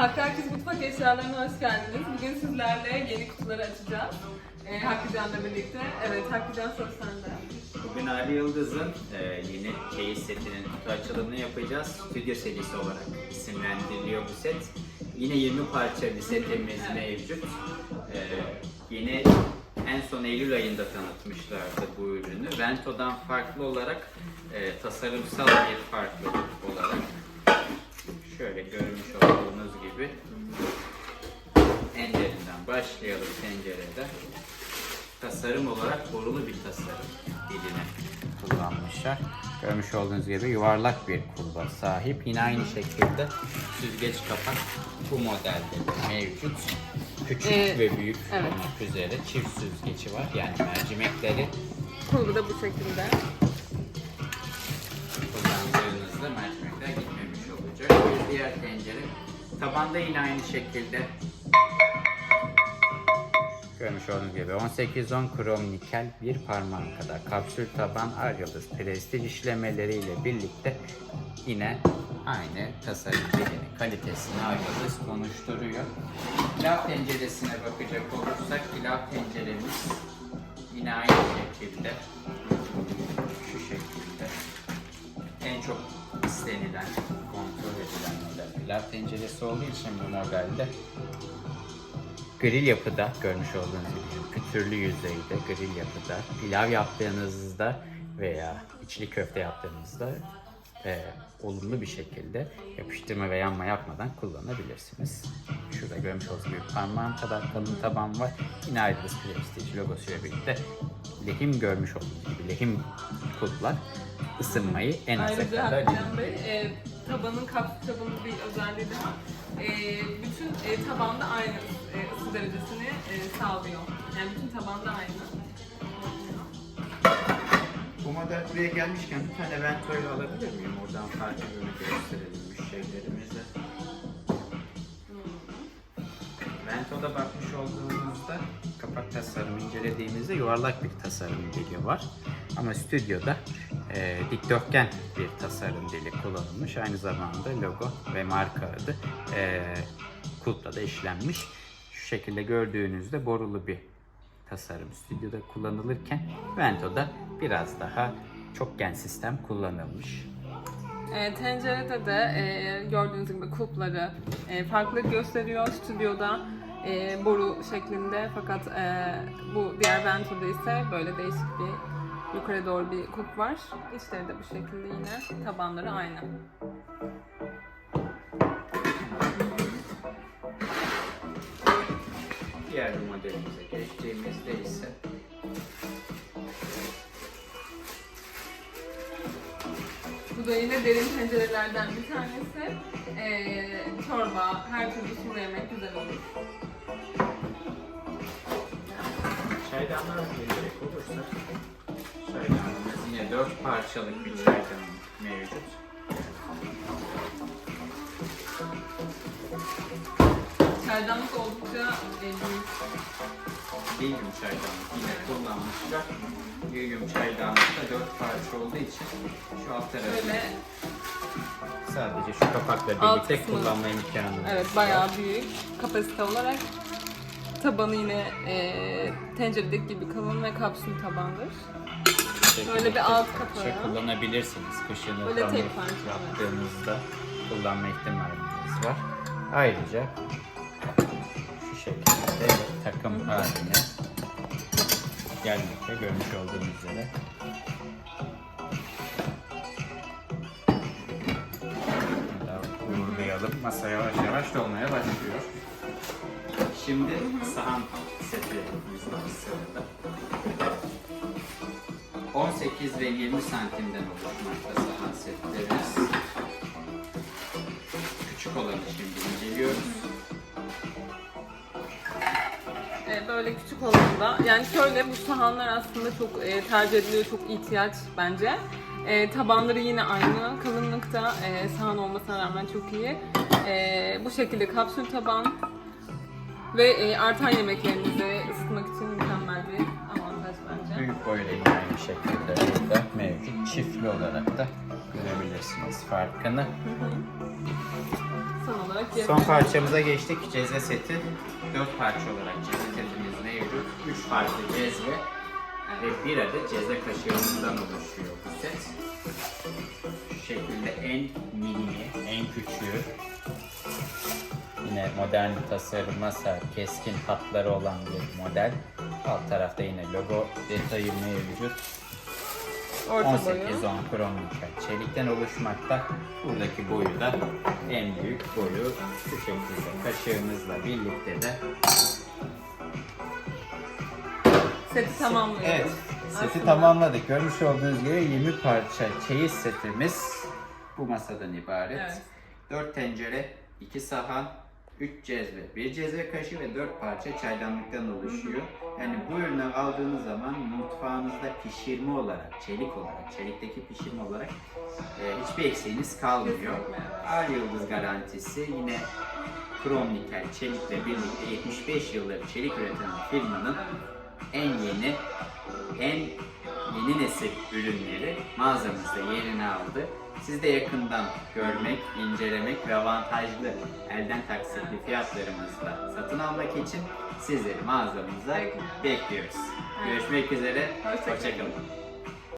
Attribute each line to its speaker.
Speaker 1: Hakkı Herkes Mutfak Eşyalarına hoş geldiniz. Bugün sizlerle yeni kutuları açacağız. Ee, Hakkı Can'la birlikte. Evet, Hakkı Can soru sende.
Speaker 2: Bugün Ali Yıldız'ın e, yeni çeyiz setinin kutu açılımını yapacağız. Stüdyo serisi olarak isimlendiriliyor bu set. Yine 20 parça bir setimiz mevcut. E, yeni en son Eylül ayında tanıtmışlardı bu ürünü. Vento'dan farklı olarak e, tasarımsal bir farklılık olarak şöyle görmüş olduğunuz gibi en derinden başlayalım tencerede tasarım olarak borulu bir tasarım dilini kullanmışlar. Görmüş olduğunuz gibi yuvarlak bir kulba sahip. Yine aynı şekilde süzgeç kapak bu modelde de mevcut. Küçük
Speaker 1: Ee,
Speaker 2: ve büyük
Speaker 1: evet.
Speaker 2: olmak üzere çift süzgeci var. Yani mercimekleri
Speaker 1: Kulbu da bu şekilde.
Speaker 2: Diğer tencere. Tabanda yine aynı şekilde. Görmüş olduğunuz gibi 18-10 krom nikel bir parmağın kadar kapsül taban ar yıldız işlemeleriyle birlikte yine aynı tasarım dilini kalitesini ar yıldız konuşturuyor. Pilav tenceresine bakacak olursak pilav tenceremiz yine aynı şekilde pilav tenceresi olduğu için bu modelde grill yapıda görmüş olduğunuz gibi pütürlü yüzeyde grill yapıda pilav yaptığınızda veya içli köfte yaptığınızda e, olumlu bir şekilde yapıştırma ve yanma yapmadan kullanabilirsiniz. Şurada görmüş olduğunuz gibi parmağım kadar kalın taban var. Yine Aydınız Prestige logosuyla birlikte lehim görmüş olduğunuz gibi lehim kulplar ısınmayı en aza
Speaker 1: Ayrıca
Speaker 2: kadar
Speaker 1: Hakkı Can Bey, e, tabanın kapsül tabanın bir özelliği daha. E, bütün e, tabanda aynı e, ısı derecesini e, sağlıyor. Yani bütün tabanda aynı.
Speaker 2: Bu model buraya gelmişken bir tane ventoyu alabilir miyim? Oradan farkını gösterelim müşterilerimize. Vento'da bakmış olduğunuzda kapak tasarımı incelediğimizde yuvarlak bir tasarım dili var. Ama stüdyoda e, dikdörtgen bir tasarım dili kullanılmış. Aynı zamanda logo ve marka adı e, kulpla da işlenmiş. Şu şekilde gördüğünüzde borulu bir tasarım stüdyoda kullanılırken Vento'da biraz daha çokgen sistem kullanılmış.
Speaker 1: E, tencerede de e, gördüğünüz gibi kulpları e, farklı gösteriyor stüdyoda e, boru şeklinde fakat e, bu diğer ventoda ise böyle değişik bir yukarı doğru bir kulp var. İçleri de bu şekilde yine tabanları aynı.
Speaker 2: Diğer modelimize geçtiğimizde ise
Speaker 1: Bu da yine derin tencerelerden bir tanesi. E, çorba, her türlü sulu yemek güzel olur.
Speaker 2: çaydanlığa gelecek olursak çaydanlığımız yine dört parçalık bir çaydanlık mevcut.
Speaker 1: Çaydanlık oldukça büyük.
Speaker 2: Lilyum çaydanlık yine kullanmışlar. Lilyum çaydanlıkta dört parça olduğu için şu alt tarafı
Speaker 1: Böyle
Speaker 2: sadece şu kapakla
Speaker 1: Alt
Speaker 2: birlikte
Speaker 1: kısmı.
Speaker 2: kullanma imkanı
Speaker 1: Evet bayağı büyük kapasite olarak. Tabanı yine e, tenceredeki gibi kalın ve kapsül tabandır. Böyle bir alt kapağı.
Speaker 2: Şey kullanabilirsiniz. Kışını
Speaker 1: Böyle
Speaker 2: hamur
Speaker 1: tek parça, evet.
Speaker 2: yaptığınızda kullanma ihtimaliniz var. Ayrıca şu şekilde takım haline gelmekte görmüş olduğunuz üzere. Daha Uğurlayalım. Masa yavaş yavaş dolmaya başlıyor. Şimdi sahan var sırada. 18 ve 20 santimden oluşmakta sahan setlerimiz. Küçük olanı şimdi inceliyoruz.
Speaker 1: E, böyle küçük olanında yani şöyle bu sahanlar aslında çok e, tercih ediliyor, çok ihtiyaç bence. E, tabanları yine aynı kalınlıkta e, sahan olmasına rağmen çok iyi. E, bu şekilde kapsül taban ve e, artan yemeklerinizi ısıtmak için
Speaker 2: boyuyla yine aynı şekilde burada mevcut. Çiftli olarak da görebilirsiniz farkını.
Speaker 1: Son olarak.
Speaker 2: Son parçamıza geçtik. Cezve seti. 4 parça olarak cezve setimiz mevcut. 3 farklı cezve ve bir adet cezve kaşığımızdan oluşuyor bu set. Şu şekilde en minimi, en küçüğü. Yine modern bir tasarıma sahip, keskin hatları olan bir model. Alt tarafta yine logo detayı mevcut.
Speaker 1: Orta
Speaker 2: 18
Speaker 1: boyu.
Speaker 2: 10 krom nikel çelikten oluşmakta. Buradaki boyu da en büyük boyu şu şekilde kaşığımızla birlikte de
Speaker 1: Seti tamamlıyoruz.
Speaker 2: Evet, seti
Speaker 1: Aslında-
Speaker 2: tamamladık. Görmüş olduğunuz gibi 20 parça çeyiz setimiz bu masadan ibaret.
Speaker 1: Evet.
Speaker 2: 4 tencere, 2 sahan, 3 cezve, 1 cezve kaşığı ve 4 parça çaydanlıktan oluşuyor. Yani bu ürünü aldığınız zaman mutfağınızda pişirme olarak, çelik olarak, çelikteki pişirme olarak e, hiçbir eksiğiniz kalmıyor. Ay yıldız garantisi yine krom nikel çelikle birlikte 75 yıldır çelik üreten firmanın en yeni, en yeni nesil ürünleri mağazamızda yerini aldı. Siz de yakından görmek, incelemek ve avantajlı elden taksitli fiyatlarımızla satın almak için sizleri mağazamıza
Speaker 1: Bekliyoruz.
Speaker 2: Görüşmek üzere,
Speaker 1: Hoşça kalın.
Speaker 2: hoşçakalın.